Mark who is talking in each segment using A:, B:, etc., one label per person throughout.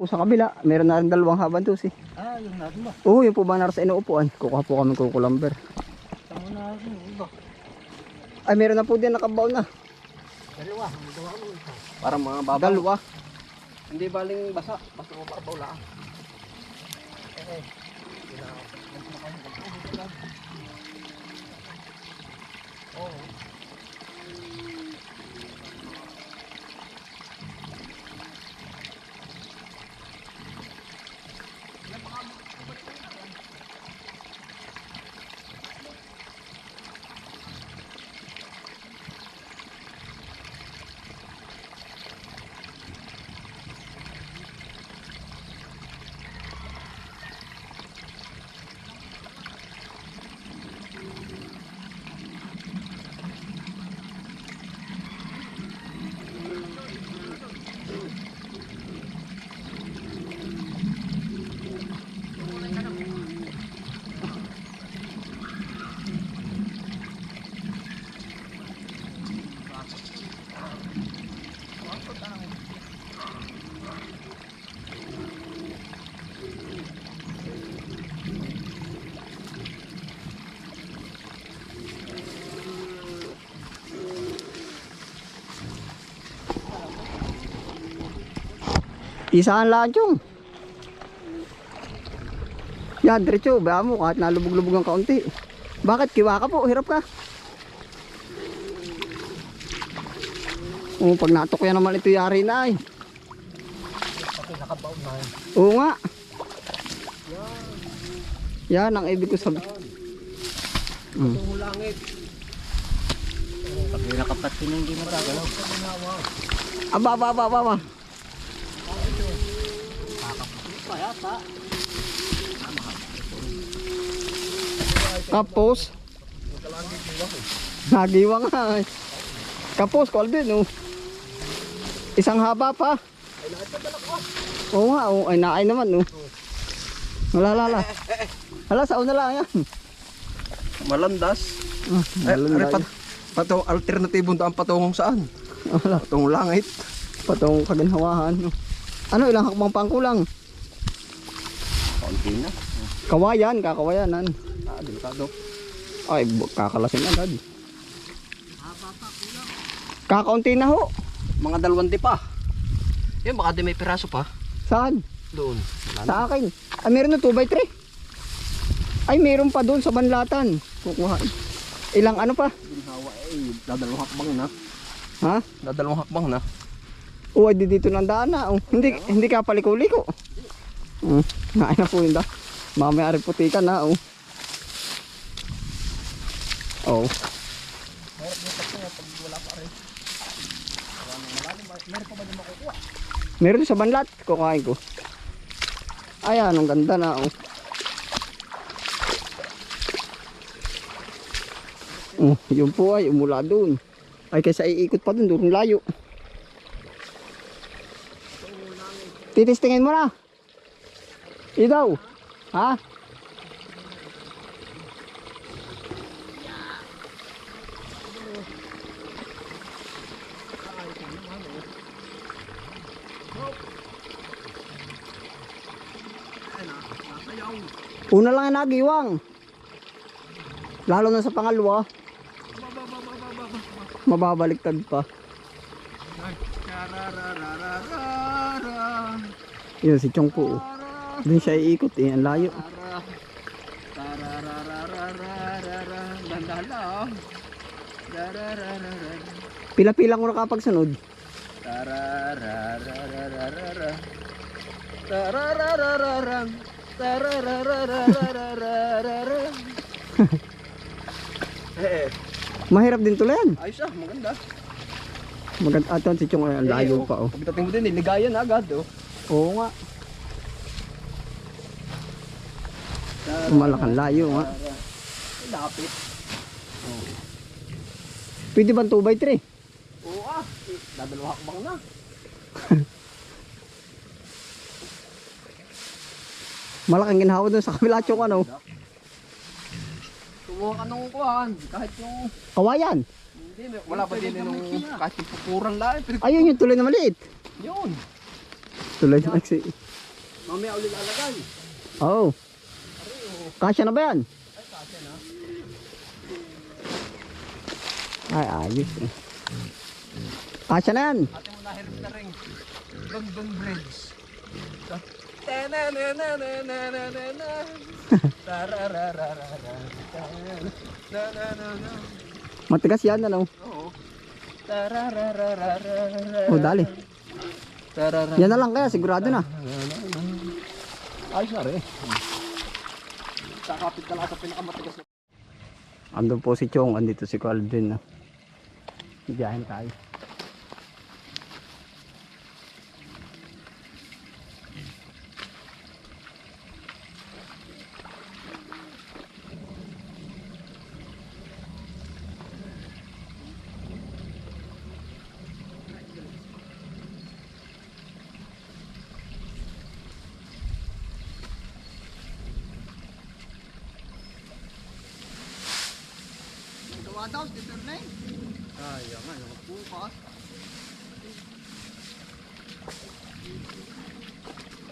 A: Po sa kabila, meron na rin dalawang haban to si.
B: Ah, yung natin ba?
A: Oo, yung po ba nasa inuupuan? Kukuha po kami kukulamber.
B: Tama na yung iba.
A: Ay, meron na po din nakabaw na.
B: Dalawa, may gawa ko isa.
A: Parang mga babaw. Dalawa. Hindi baling basa, basta mo babaw lang.
B: Eh, Oo.
A: Isahan lang yung. Yan, diretso. Baya mo, kahit nalubog-lubog ang kaunti. Bakit? Kiwa ka po, hirap ka. Oo, pag natok yan naman ito yari na eh.
B: Pati nakabaon na yun.
A: Oo nga. Yan ang ibig ko sabihin. Mm.
B: Langit. Pag yung nakapatin hindi mo gagalaw.
A: Aba, aba, aba, aba,
B: yata.
A: Kapos. Nagiwa nga eh. Kapos, Colvin, oh. Isang haba pa. Oo nga, oh. Ay, naay naman, oh. Wala, lala. Hala, sa una lang yan.
C: Malandas.
A: Ah,
C: Eh,
A: malanda
C: ano, pat, patong alternatibong daan patungong saan?
A: Wala,
C: Patungong langit.
A: patong kaginhawahan. oh. Ano, ilang hakbang pang
C: Kaunti na.
A: Kawayan, kakawayanan.
C: Ah, delikado.
A: Ay, kakalasin agad. Kakaunti na ho.
C: Mga dalawang pa. Yun, baka di may piraso pa.
A: Saan?
C: Doon. Wala na.
A: Sa akin. Ay, meron na 2x3. Ay, meron pa doon sa banlatan. Kukuha. Ilang ano pa?
C: Ginhawa eh, dadalawang hakbang na.
A: Ha?
C: Dadalawang hakbang na.
A: Ay, di dito ng daan na. Oh. Hindi, hindi ka paliko-liko. Hmm. Nain na po yun da. Mamaya rin putikan na. Oh. Oh. Meron sa banlat. Kukain ko. Ayan, ang ganda na. Oh. Oh, yun po ay umula doon. Ay kaysa iikot pa doon, doon layo. Titistingin mo na. Idaw. Ha? Una lang ang nagiwang. Lalo na sa pangalawa. Mababaliktad pa. Yun si Chong po. Doon siya iikot eh, ang layo.
C: Dahan-dahan lang.
A: Pila-pila ko na kapag sunod.
C: Tararararararara. Tarararararara. Tararararararara. Eh, eh,
A: Mahirap din tuloyan.
C: ayos ah, maganda.
A: Maganda aton si Chong ay ang layo
C: Eh,
A: pa oh.
C: Pagdating mo din, niligayan agad oh.
A: Oo nga. Malakang layo nga.
C: Lapit.
A: Pwede ba 2x3?
C: Oo ah, eh, dadalawa hakbang na.
A: Malaking ginhawa doon sa kabila Chong ano.
C: Kumuha ka nung kuhan, kahit yung,
A: Kawayan.
C: hindi, may- wala pa din nung, kahit yung pupuran lang. Pero,
A: Ayun yung tuloy na maliit.
C: yun.
A: Tuloy na nagsi.
C: Mamaya ulit lalagay.
A: Oo. Oh. Kasya na ba yan? Ay, ayos eh. Kasya na yan.
C: Ate mo nahirit na rin. London Bridge.
A: Matigas yan, ano?
C: Oo.
A: Oh, dali. Yan na lang kaya, sigurado na.
C: Ayos na rin. Kakapit ka lang sa pinakamatigas na.
A: Andun po si Chong, andito si Calvin. No? Biyahin tayo.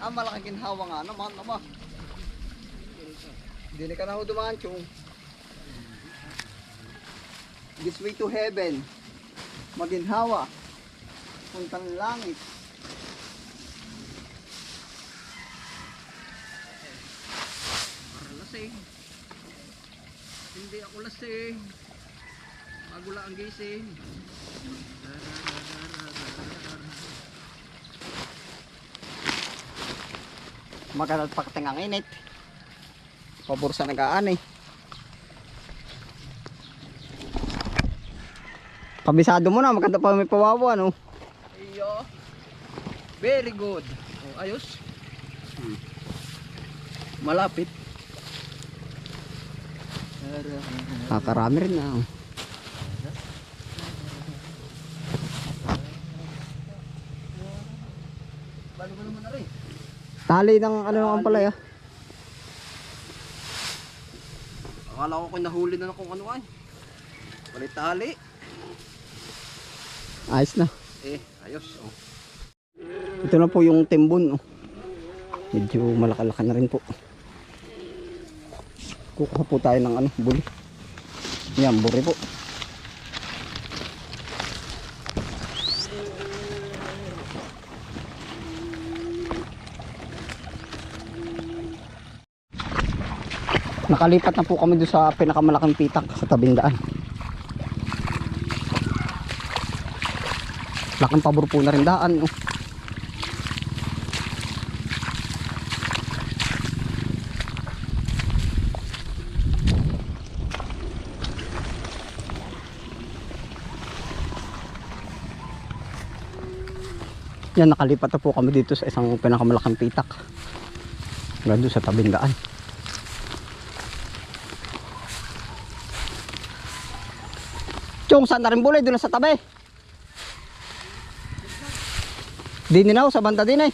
A: Ah, malaking ginhawa nga naman, ama. Hindi ka na ho dumaan, Chong. This way to heaven. Maginhawa. Puntang langit.
C: Para lasing. Hindi ako lasing. Magula ang gising.
A: Magandang pakating ang init. Pabor sa nagaan eh. Kabisado mo na, maganda pa may pawawa, no?
C: Iyo. Very good. Oh, ayos. Malapit.
A: Kakarami rin na. oh.
C: Balo mo naman na rin.
A: Tali ng ano ng ampalaya.
C: Akala ko kung nahuli na kung ano ay. Walit tali.
A: Ayos na.
C: Eh, ayos. Oh.
A: Ito na po yung timbon. Oh. Medyo malakalaka na rin po. Kukuha po tayo ng ano, buli. Yan, buri po. Nakalipat na po kami doon sa pinakamalaking pitak sa tabing daan. Laking pabor po na rin daan. Oh. Yan, nakalipat na po kami dito sa isang pinakamalaking pitak. Doon sa tabing daan. Chong, saan na rin bulay? Doon sa tabi. Dininaw sa banda din eh.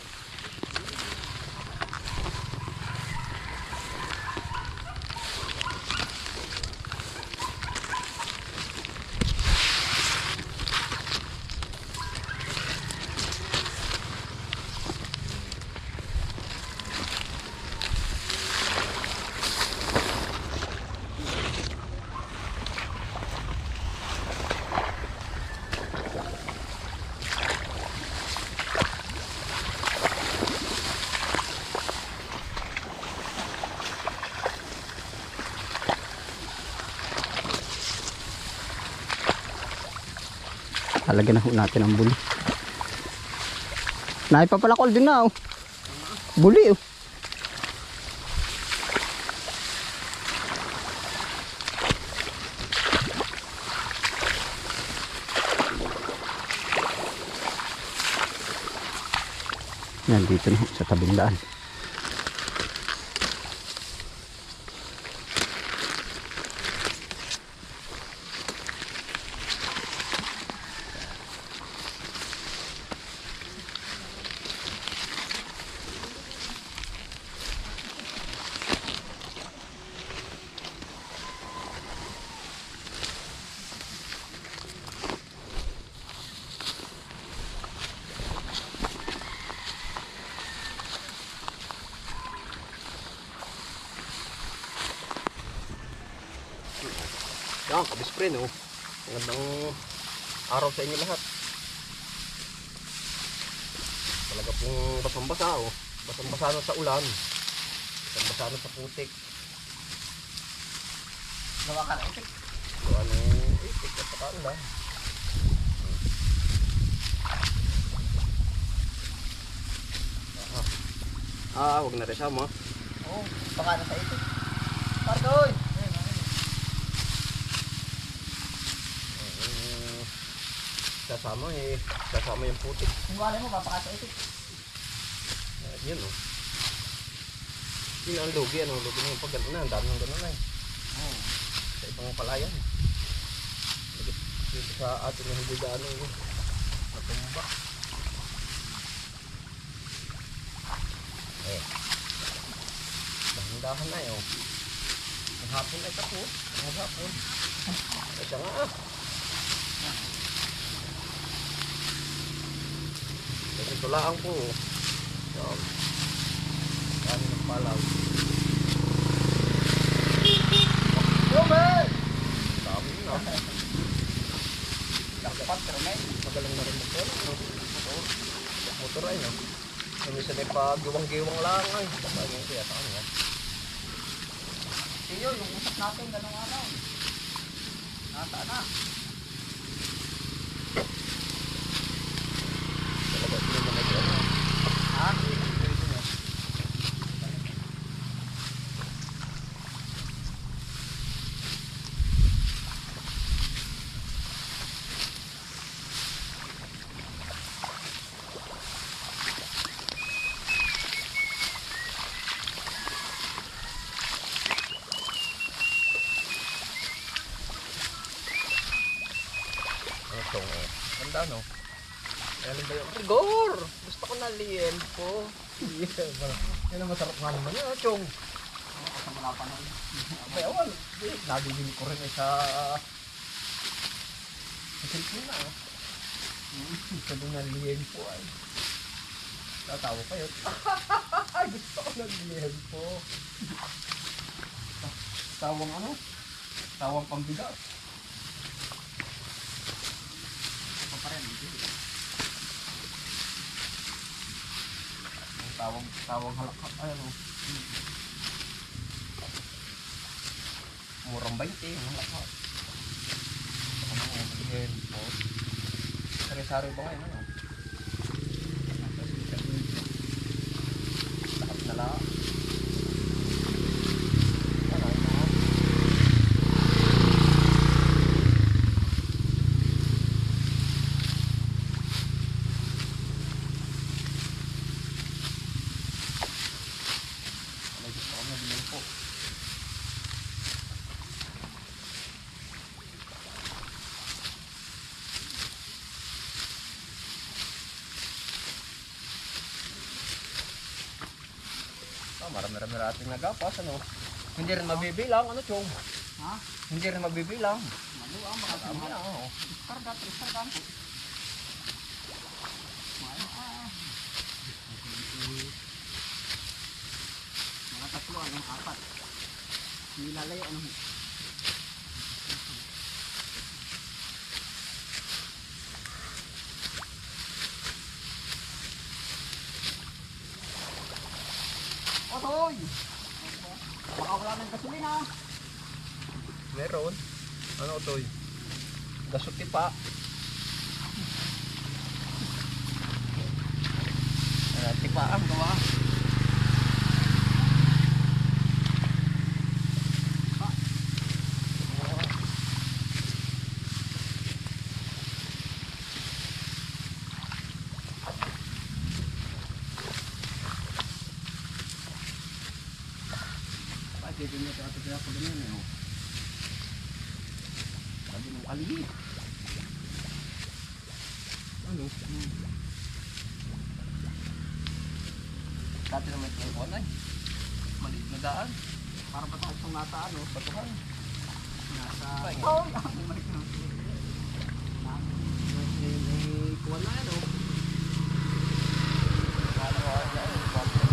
A: Talagyan na ho natin ang buli. Naipapalakol din na oh. Buli oh. Yan dito na sa tabing daan.
C: Yan, kabispre no. Magandang araw sa inyo lahat. Talaga pong basang-basa oh. Basang-basa na sa ulan. Basang-basa na sa putik.
A: Gawa ka na itik.
C: So ano, itik at saka ulan. Ah, wag na rin siya mo.
A: Oo, baka na sa itik. Pardoy!
C: Mm, Sasama eh. Sasama yung putik.
A: Kung wala mo, baka sa itik.
C: Uh, yun oh. Yun ang lugi, ano, lugi na yung pag gano'n na, ang dami ng gano'n na eh.
A: Oo.
C: Sa ibang palayan. Dito sa atin na hindi gaano eh. Natumba. Eh. Dahan-dahan na eh oh. Ang hapon ay tapos. Ang hapon. Ay siya nga ah. Kasi tulaan po. Yan. Dami ng palaw.
A: Robert!
C: Dami na.
A: Dapat, pero may.
C: Magaling na rin motor. No? Motor. Ay no. Yung isa may pagiwang-giwang lang ay. Baka yung kaya sa kanya.
A: Iyo, yung usap natin, ganun ano. Nasaan na?
C: Talaga ito naman ay ano.
A: Ha?
C: Ito eh. Ganda no. Ayan ba yung rigor? Gusto ko na liempo. Yeah, Yan ang masarap nga naman yun, chong.
A: Kasama na pa na.
C: Abay, awan. Nabibili ko rin eh sa... Sa cellphone na. Hmm, Gusto ko na liempo ay. Tatawa kayo. Gusto ko na liempo. Tawang ano? Tawang pambigas.
A: Ito pa rin. hindi.
C: Ang tawang, tawang halakhak. Ay, ano? Murang 20, ang halakhak. Ano mo, liempo. Sari-sari ba ngayon, ano? Lahat na lang. Marami-rami natin nagapas, ano? Hindi rin mabibilang, ano, Chong?
A: Ha?
C: Hindi rin mabibilang.
A: Malu ang mga
C: Tama na, oo.
A: Karga, karga. Mayo ah. Mga tatlo, anong apat. Nilalay, anong Otoy! Baka wala ng gasolina.
C: Meron. Ano, Toy? Gasuti pa. Ah, tipa ang gawa.
A: Kaya ko din yun. eh.
C: Sabi ng kaliit. Ano? Dati naman ito ang online. Maliit na daan.
A: Para pa tayo itong nata ano.
C: Batuhan.
A: Nasa...
C: Pahinga.
A: Oh, bumalik na. Na-
C: kuwan na yan, oh. Kala ko, yan,
A: Oh,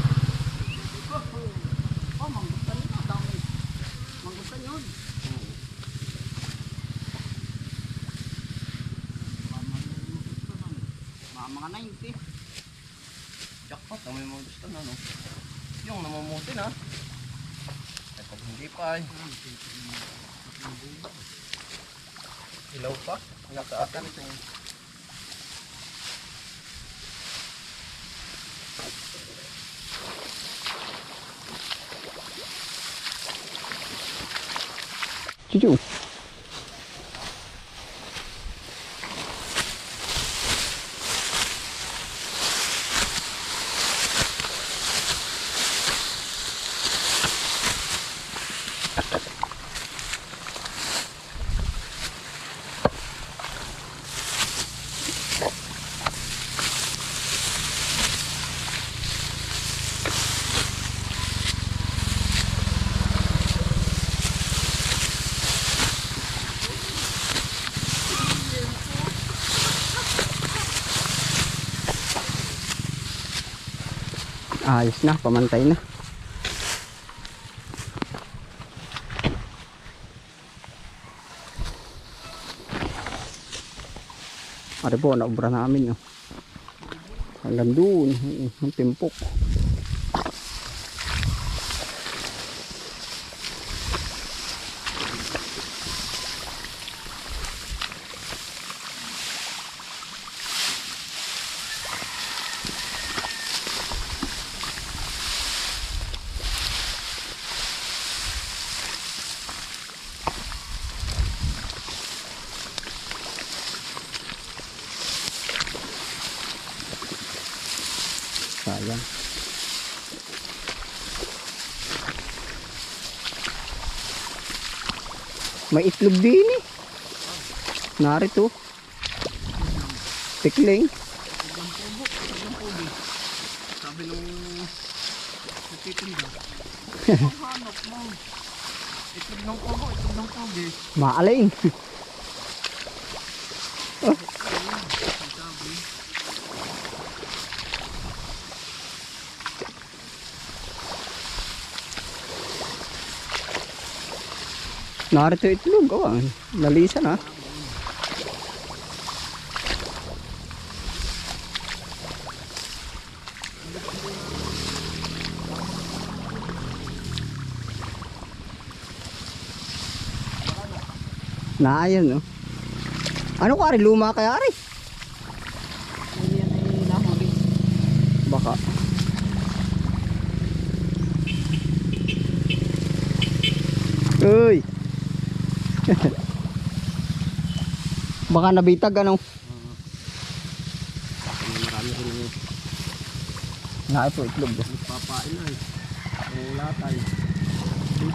B: 190. Eh.
C: Jackpot, may mga gusto na, no? Yung namumuti na. Ay, pag hindi pa ay. Ilaw pa. Ilaw sa atin.
A: Chuchu. Ayos na, pamantay na. Ari po, naubra namin. Oh. Hanggang doon, ang timpok. May itlog din eh. Narito. Tikling.
B: Sabi nung nagtitinda. Hanap mo. Itlog ng kogo, itlog ng.
A: Maaling. Narito itlog. Oh, nalisan ha. Naayan no. Ano ka rin? Luma kaya rin?
B: Hindi yan ay nahuli.
A: Baka. Uy! Baka nabitag ano?
C: marami rin yung
A: Nga ito itlog.
C: nagpapain na eh. Yung latay.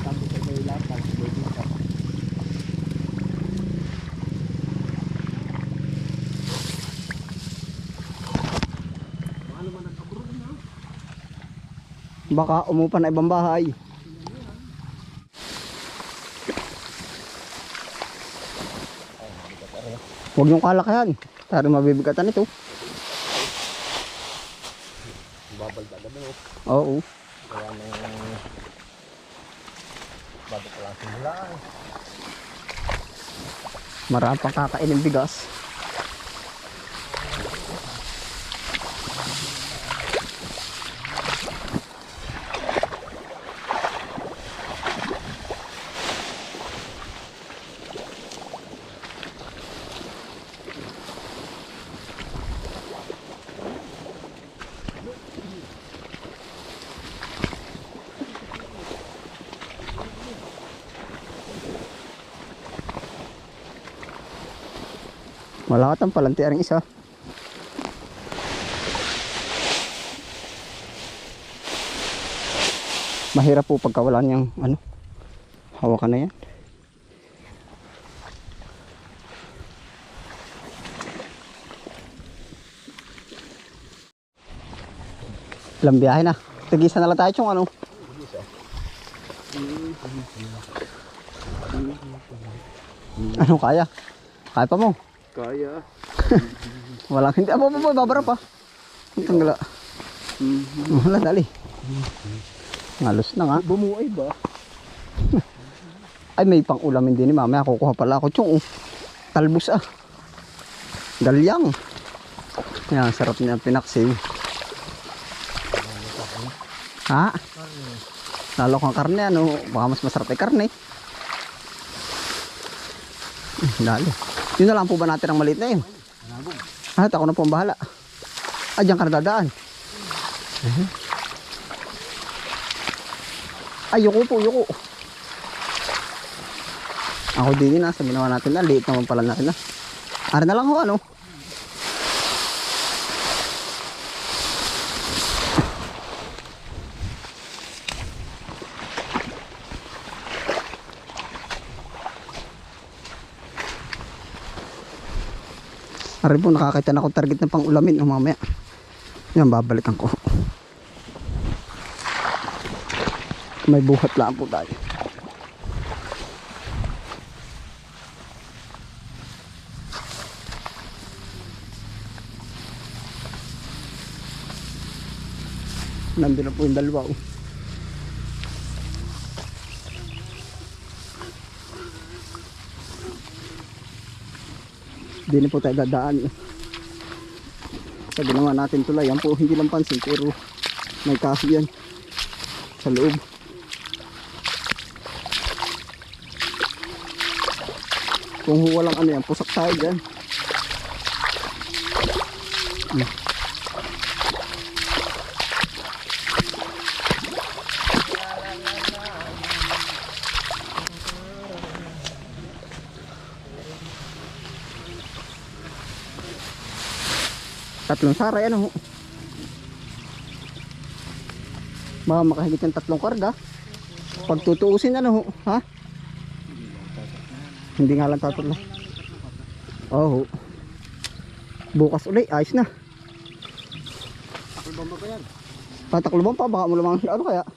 C: Sabi ko may latay. May na?
A: Baka umupa na ibang bahay. Huwag yung kalakayan. Tari mabibigatan ito.
C: Babalda na no?
A: Oo.
C: Kaya nang bago pa lang simula eh.
A: Marami pang kakain ng bigas. Malakat ang palantiaring isa. Mahirap po pagka wala niyang ano. Hawakan na yan. Ilang biyahe na. Tigisan na lang tayo yung ano. Ano kaya? Kaya pa mo?
C: Kaya.
A: Walang hindi. Abo, abo, babara pa. Ang tanggala. Wala, dali. Ngalos na nga.
C: Bumuay ba?
A: Ay, may pang ulamin din ni mamaya. Kukuha pala ako. Tiyong, talbos ah. Dalyang. Yan, sarap niya pinaksim. Ha? Lalo kang karne, ano? Baka mas masarap ay karne. Dali. Yun na lang po ba natin ang maliit na yun? Ah, ako na po ang bahala. Ah, diyan ka na dadaan. Mhm. Ay, yuko po, yuko. Ako din na, sa ginawa natin na, liit naman pala natin na. Ara na lang ho, ano? Ari po, nakakita na ako target ng pang ulamin o mamaya. Yan, babalikan ko. May buhat lang po tayo. Nandun na po yung dalawa. oh. Hindi po tayo dadaan. Sa ginawa natin tulay, yan po hindi lang pansin pero may kaso yan sa loob. Kung walang ano yan, pusak tayo dyan. Hmm. Tatlong saray ano ho. Baka makahigit ng tatlong karga. Pag tutuusin ano ho, ha? Hindi nga lang tatlo. Oo. ho. Bukas uli, ayos na.
B: Takulbang ba yan?
A: Tataklo ba pa? Baka mo lamang ano kaya?